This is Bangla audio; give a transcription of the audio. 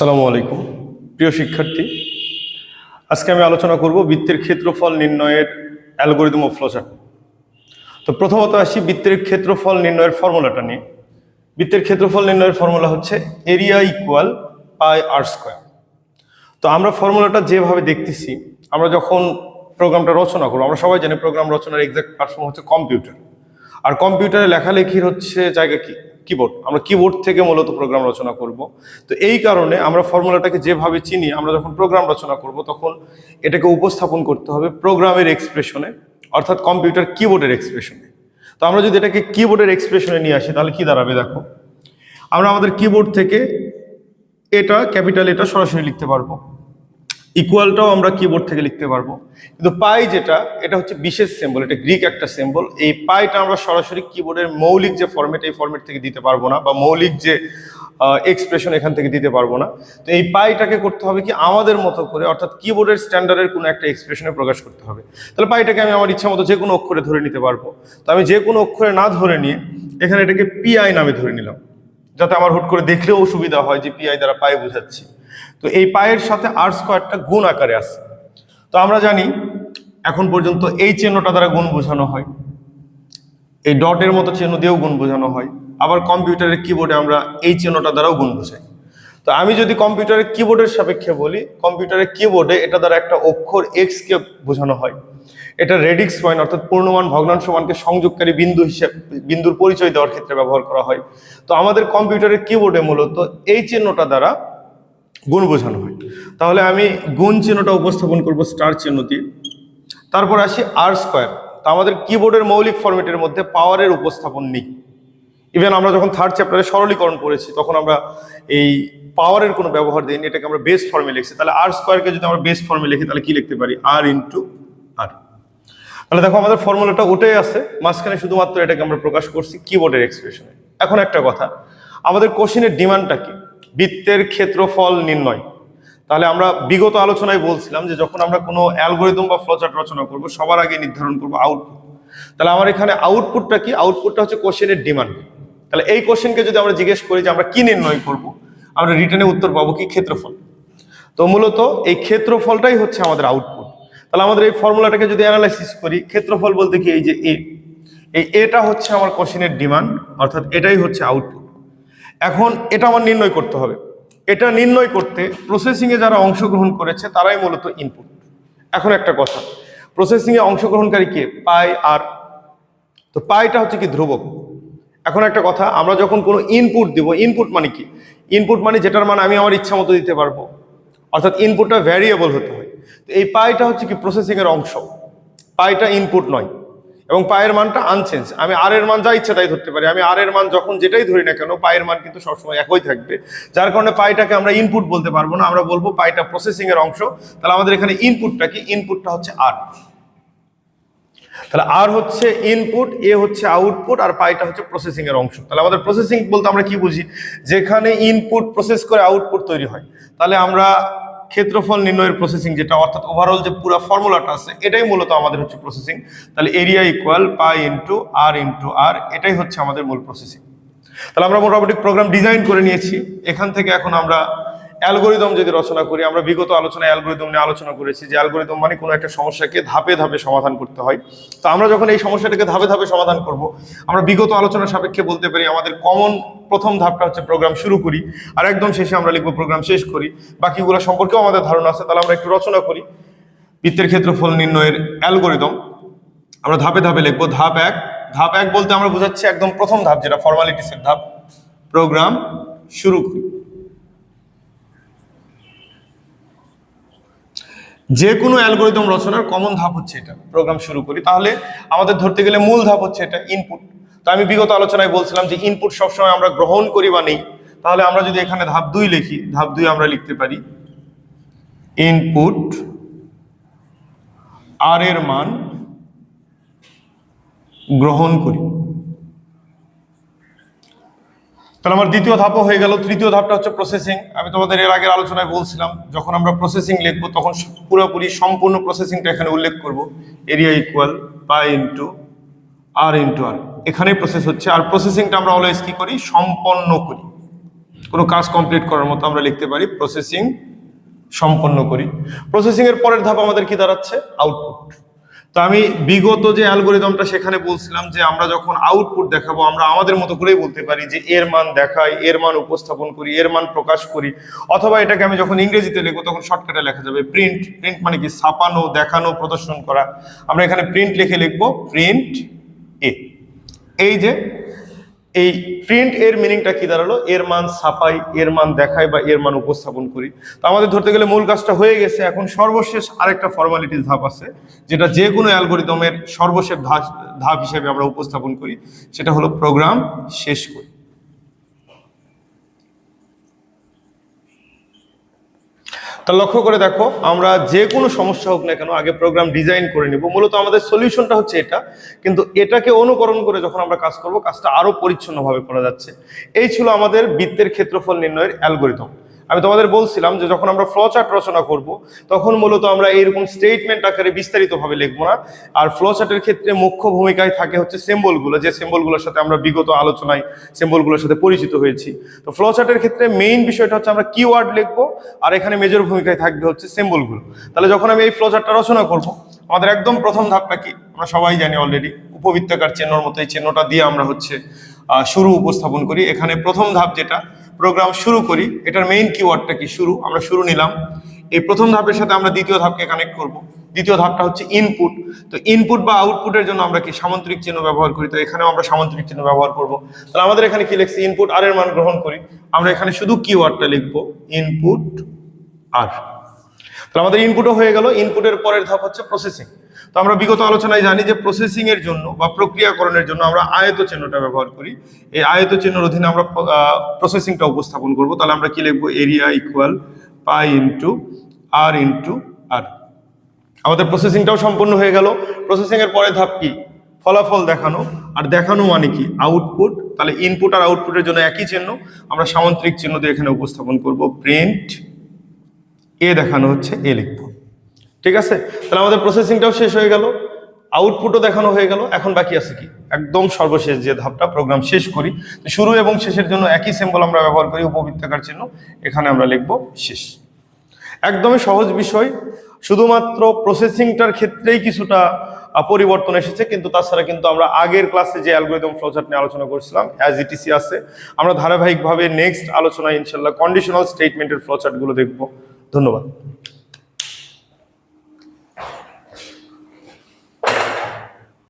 আসসালামু আলাইকুম। প্রিয় শিক্ষার্থী, আজকে আমি আলোচনা করব বৃত্তের ক্ষেত্রফল নির্ণয়ের অ্যালগোরিদম অফ ফ্লোচার্ট তো প্রথমত আসি বৃত্তের ক্ষেত্রফল নির্ণয়ের ফর্মুলাটা নিয়ে। বৃত্তের ক্ষেত্রফল নির্ণয়ের ফর্মুলা হচ্ছে area equal pi r square. তো আমরা ফর্মুলাটা যেভাবে দেখতেছি, আমরা যখন প্রোগ্রামটা রচনা করব, আমরা সবাই জানি প্রোগ্রাম রচনার এক্সাক্ট প্ল্যাটফর্ম হচ্ছে কম্পিউটার। আর কম্পিউটারে লেখালেখির হচ্ছে জায়গা কি? কিবোর্ড আমরা কিবোর্ড থেকে মূলত প্রোগ্রাম রচনা করব। তো এই কারণে আমরা ফর্মুলাটাকে যেভাবে চিনি, আমরা যখন প্রোগ্রাম রচনা করব, তখন এটাকে উপস্থাপন করতে হবে প্রোগ্রামের এক্সপ্রেশনে অর্থাৎ কম্পিউটার কিবোর্ডের এক্সপ্রেশনে তো আমরা যদি এটাকে কিবোর্ডের এক্সপ্রেশনে নিয়ে আসি, তাহলে কি দাঁড়াবে দেখো? আমরা আমাদের কিবোর্ড থেকে এটা ক্যাপিটাল এটা সরাসরি লিখতে পারব। ইকুয়ালটাও আমরা কিবোর্ড থেকে লিখতে পারব। কিন্তু পাই যেটা, এটা হচ্ছে বিশেষ সিম্বল এটা গ্রিক একটা সিম্বল এই পাইটা আমরা সরাসরি কিবোর্ডের মৌলিক যে ফরম্যাট এই ফরম্যাট থেকে দিতে পারব না, বা মৌলিক যে এক্সপ্রেশন এখান থেকে দিতে পারব না। তো এই পাইটাকে করতে হবে কি, আমাদের মতো করে, অর্থাৎ কিবোর্ডের স্ট্যান্ডার্ডের কোনো একটা এক্সপ্রেশনে প্রকাশ করতে হবে। তাহলে পাইটাকে আমি আমার ইচ্ছা মতো যে কোনো অক্ষরে ধরে নিতে পারব। তো আমি যে কোনো অক্ষরে না ধরে নিয়ে, এখানে এটাকে পিআই নামে ধরে নিলাম। যাতে আমার হুট করে দেখলেও সুবিধা হয় যে পিআই দ্বারা পায়ে বোঝাচ্ছি। তো এই পায়ের সাথে আর স্কোয়ারটা গুণ আকারে আছে। তো আমরা জানি এখন পর্যন্ত এই চিহ্নটা দ্বারা গুণ বোঝানো হয়। এই ডটের মতো চিহ্ন দিয়েও গুণ বোঝানো হয়। আবার কম্পিউটারের কিবোর্ডে আমরা এই চিহ্নটা দ্বারাও গুণ বোঝাই। তো আমি যদি কম্পিউটারের কিবোর্ডের সাপেক্ষে বলি, কম্পিউটারের কিবোর্ডে এটা দ্বারা একটা অক্ষর এক্স কে বোঝানো হয়। এটা রেডিক্স পয়েন্ট, অর্থাৎ পূর্ণমান ভগ্নাংশ মানকে সংযোগকারী বিন্দু হিসেবে, বিন্দুর পরিচয় দেওয়ার ক্ষেত্রে ব্যবহার করা হয়। তো আমাদের কম্পিউটারের কিবোর্ডে মূলত এই চিহ্নটা দ্বারা গুণ বোঝানো হয়। তাহলে আমি গুণ চিহ্নটা উপস্থাপন করব স্টার চিহ্ন দিয়ে তারপর আসি আর স্কোয়ার তা আমাদের কিবোর্ডের মৌলিক ফরম্যাটের মধ্যে পাওয়ারের উপস্থাপন নেই। ইভেন আমরা যখন থার্ড চ্যাপ্টারে সরলীকরণ করেছি, তখন আমরা এই পাওয়ারের কোনো ব্যবহার দিইনি, এটাকে আমরা বেস ফর্মে লিখছি। তাহলে আর স্কোয়ারকে যদি আমরা বেস ফর্মে লিখি, তাহলে কি লিখতে পারি? আর ইন্টু আর তাহলে দেখো আমাদের ফর্মুলাটা ওটাই আছে মাঝখানে শুধুমাত্র এটাকে আমরা প্রকাশ করছি কিবোর্ডের এক্সপ্রেশনে এখন একটা কথা, আমাদের কোশ্চেনের ডিমান্ডটা কি? বৃত্তের ক্ষেত্রফল নির্ণয়। তাহলে আমরা বিগত আলোচনায় বলছিলাম যে যখন আমরা কোনো অ্যালগোরিদম বা ফ্লোচার্ট রচনা করব, সবার আগে নির্ধারণ করব আউটপুট তাহলে আমার এখানে আউটপুটটা কি? আউটপুটটা হচ্ছে কোশ্চেনের ডিমান্ড তাহলে এই কোশ্চেনকে যদি আমরা জিজ্ঞেস করি যে আমরা কি নির্ণয় করব, আমরা রিটার্নে উত্তর পাবো কি? ক্ষেত্রফল। তো মূলত এই ক্ষেত্রফলটাই হচ্ছে আমাদের আউটপুট তাহলে আমাদের এই ফর্মুলাটাকে যদি অ্যানালাইসিস করি, ক্ষেত্রফল বলতে কি? এই যে এ এই এটা হচ্ছে আমার কোশ্চেনের ডিমান্ড অর্থাৎ এটাই হচ্ছে আউটপুট এখন এটা আমার নির্ণয় করতে হবে। এটা নির্ণয় করতে প্রসেসিংয়ে যারা অংশগ্রহণ করেছে, তারাই মূলত ইনপুট এখন একটা কথা প্রসেসিংয়ে অংশগ্রহণকারী কে? পাই আর। তো পাইটা হচ্ছে কি ধ্রুবক? এখন একটা কথা, আমরা যখন কোনো ইনপুট দিব ইনপুট মানে কি? ইনপুট মানে যেটার মানে আমি আমার ইচ্ছা মতো দিতে পারব। অর্থাৎ ইনপুটটা ভ্যারিয়েবল হতে হয়। তো এই পাইটা হচ্ছে কি প্রসেসিংয়ের অংশ। পাইটা ইনপুট নয়। এবং পায়ের মানটা আনচেঞ্জ আমি আর এর মান যা ইচ্ছা তাই ধরতে পারি। আমি আর এর মান যখন যেটাই ধরি না কেন, পায়ের মান কিন্তু সবসময় একই থাকবে। যার কারণে পাইটাকে আমরা ইনপুট বলতে পারব না। আমরা বলব পাইটা প্রসেসিং এর অংশ। তাহলে আমাদের এখানে ইনপুটটা কি? ইনপুটটা হচ্ছে আর তাহলে আর হচ্ছে ইনপুট এ হচ্ছে আউটপুট আর পাইটা হচ্ছে প্রসেসিং এর অংশ। তাহলে আমাদের প্রসেসিং বলতে আমরা কি বুঝি? যেখানে ইনপুট প্রসেস করে আউটপুট তৈরি হয়। তাহলে আমরা ক্ষেত্রফল নির্ণয়ের প্রসেসিং যেটা, অর্থাৎ ওভারঅল যে পুরো ফর্মুলাটা আছে, এটাই মূলত আমাদের হচ্ছে প্রসেসিং তাহলে area equal pi into r into r এটাই হচ্ছে আমাদের মূল প্রসেসিং তাহলে আমরা মোটামুটি প্রোগ্রাম ডিজাইন করে নিয়েছি। এখান থেকে এখন আমরা অ্যালগোরিদম যদি রচনা করি, আমরা বিগত আলোচনায় অ্যালগোরিদম নিয়ে আলোচনা করেছি যে অ্যালগোরিদম মানে কোনো একটা সমস্যাকে ধাপে ধাপে সমাধান করতে হয়। তো আমরা যখন এই সমস্যাটাকে ধাপে ধাপে সমাধান করব, আমরা বিগত আলোচনার সাপেক্ষে বলতে পারি আমাদের কমন প্রথম ধাপটা হচ্ছে প্রোগ্রাম শুরু করি, আর একদম শেষে আমরা লিখব প্রোগ্রাম শেষ করি। বাকিগুলো সম্পর্কেও আমাদের ধারণা আছে, তাহলে আমরা একটু রচনা করি। বৃত্তের ক্ষেত্রফল নির্ণয়ের অ্যালগোরিদম। আমরা ধাপে ধাপে লিখব ধাপ এক। ধাপ এক বলতে আমরা বোঝাচ্ছি একদম প্রথম ধাপ, যেটা ফর্মালিটিসের ধাপ। প্রোগ্রাম শুরু করি। যে কোনো অ্যালগোরিদম রচনার কমন ধাপ হচ্ছে এটা। প্রোগ্রাম শুরু করি। তাহলে আমাদের ধরতে গেলে মূল ধাপ হচ্ছে এটা ইনপুট তো আমি বিগত আলোচনায় বলছিলাম যে ইনপুট সবসময় আমরা গ্রহণ করি বা নেই। তাহলে আমরা যদি এখানে ধাপ দুই লিখি, ধাপ দুই আমরা লিখতে পারি। ইনপুট আর এর মান গ্রহণ করি। তাহলে আমার দ্বিতীয় ধাপও হয়ে গেল। তৃতীয় ধাপটা হচ্ছে প্রসেসিং আমি তোমাদের এর আগের আলোচনায় বলছিলাম, যখন আমরা প্রসেসিং লিখব, তখন পুরোপুরি সম্পূর্ণ প্রসেসিংটা এখানে উল্লেখ করব। Area equal pi into r into r এখানেই প্রসেস হচ্ছে। আর প্রসেসিংটা আমরা অলওয়েজ কি করি? সম্পন্ন করি। কোনো কাজ কমপ্লিট করার মতো আমরা লিখতে পারি প্রসেসিং সম্পন্ন করি। প্রসেসিংয়ের পরের ধাপ আমাদের কি দাঁড়াচ্ছে? আউটপুট তো আমি বিগত যে অ্যালগোরিদমটা সেখানে বলছিলাম যে আমরা যখন আউটপুট দেখাবো, আমরা আমাদের মতো করেই বলতে পারি যে এর মান দেখাই, এর মান উপস্থাপন করি, এর মান প্রকাশ করি। অথবা এটাকে আমি যখন ইংরেজিতে লিখব, তখন শর্টকাটে লেখা যাবে প্রিন্ট প্রিন্ট মানে কি ছাপানো, দেখানো, প্রদর্শন করা। আমরা এখানে প্রিন্ট লিখে লিখব প্রিন্ট এ এই যে এই প্রিন্ট এর মিনিংটা কি দাঁড়াল? এর মান ছাপাই, এর মান দেখাই বা এর মান উপস্থাপন করি। তো আমাদের ধরতে গেলে মূল কাজটা হয়ে গেছে। এখন সর্বশেষ আরেকটা ফর্মালিটিস ধাপ আছে, যেটা যে কোনো অ্যালগোরিদমের সর্বশেষ ধাপ ধাপ হিসেবে আমরা উপস্থাপন করি। সেটা হলো প্রোগ্রাম শেষ করি। তা লক্ষ্য করে দেখো, আমরা যে কোনো সমস্যা হোক না কেন আগে প্রোগ্রাম ডিজাইন করে নিব। মূলত আমাদের সলিউশনটা হচ্ছে এটা। কিন্তু এটাকে অনুকরণ করে যখন আমরা কাজ করব, কাজটা আরও পরিচ্ছন্নভাবে করা যাচ্ছে। এই ছিল আমাদের বৃত্তের ক্ষেত্রফল নির্ণয়ের অ্যালগোরিদম আমি তোমাদের বলছিলাম যে যখন আমরা ফ্লো চার্ট রচনা করব, তখন মূলত আমরা এইরকম স্টেটমেন্ট আকারে বিস্তারিতভাবে লিখব না। আর ফ্লো চার্টের ক্ষেত্রে মুখ্য ভূমিকায় থাকে হচ্ছে সিম্বলগুলো যে সিম্বলগুলোর সাথে আমরা বিগত আলোচনায় সিম্বলগুলোর সাথে পরিচিত হয়েছি। তো ফ্লো চার্টের ক্ষেত্রে মেইন বিষয়টা হচ্ছে আমরা কিওয়ার্ড লিখব, আর এখানে মেজর ভূমিকায় থাকবে হচ্ছে সিম্বলগুলো তাহলে যখন আমি এই ফ্লো চার্টটা রচনা করব, আমাদের একদম প্রথম ধাপটা কি? আমরা সবাই জানি অলরেডি উপবৃত্তাকার চিহ্নর মতো এই চিহ্নটা দিয়ে আমরা হচ্ছে শুরু উপস্থাপন করি। এখানে প্রথম ধাপ যেটা প্রোগ্রাম শুরু করি। এটার মেইন কিওয়ার্ডটা কি? শুরু, আমরা শুরু নিলাম। এই প্রথম ধাপের সাথে আমরা দ্বিতীয় ধাপকে কানেক্ট করব। দ্বিতীয় ধাপটা হচ্ছে ইনপুট তো ইনপুট বা আউটপুটের জন্য আমরা কি সামন্ত্রিক চিহ্ন ব্যবহার করি? তো এখানেও আমরা সামন্ত্রিক চিহ্ন ব্যবহার করব। তাহলে আমাদের এখানে কি লিখছি? ইনপুট আর এর মান গ্রহণ করি। আমরা এখানে শুধু কিওয়ার্ডটা লিখব। ইনপুট আর তাহলে আমাদের ইনপুটও হয়ে গেল ইনপুটের পরের ধাপ হচ্ছে প্রসেসিং তো আমরা বিগত আলোচনায় জানি যে প্রসেসিং এর জন্য বা প্রক্রিয়াকরণের জন্য আমরা আয়ত চিহ্নটা ব্যবহার করি। এই আয়ত চিহ্নের অধীনে আমরা প্রসেসিংটা উপস্থাপন করব। তাহলে আমরা কি লিখব? Area equal pi into r into r আমাদের প্রসেসিংটাও সম্পূর্ণ হয়ে গেল। প্রসেসিং এর পরের ধাপ কি? ফলাফল দেখানো। আর দেখানো মানে কি? আউটপুট তাহলে ইনপুট আর আউটপুটের জন্য একই চিহ্ন। আমরা সামান্তরিক চিহ্ন দিয়ে এখানে উপস্থাপন করব। প্রিন্ট এ দেখানো হচ্ছে এ লিখব। ঠিক আছে? তাহলে আমাদের প্রসেসিংটাও শেষ হয়ে গেল। আউটপুটও দেখানো হয়ে গেল। এখন বাকি আছে কি? একদম সর্বশেষ যে ধাপটা প্রোগ্রাম শেষ করি। শুরু এবং শেষের জন্য একই সিম্বল আমরা ব্যবহার করি, উপবৃত্তাকার চিহ্ন। এখানে আমরা লিখব শেষ। একদমই সহজ বিষয়। শুধুমাত্র প্রসেসিংটার ক্ষেত্রেই কিছুটা পরিবর্তন এসেছে, কিন্তু তাছাড়া কিন্তু আমরা আগের ক্লাসে যে অ্যালগোরিদম ফ্লোচার্ট নিয়ে আলোচনা করছিলাম অ্যাজ ইটিসি আছে, আমরা ধারাবাহিকভাবে নেক্সট আলোচনায় ইনশাল্লাহ কন্ডিশনাল স্টেটমেন্টের ফ্লোচার্টগুলো দেখব। ধন্যবাদ।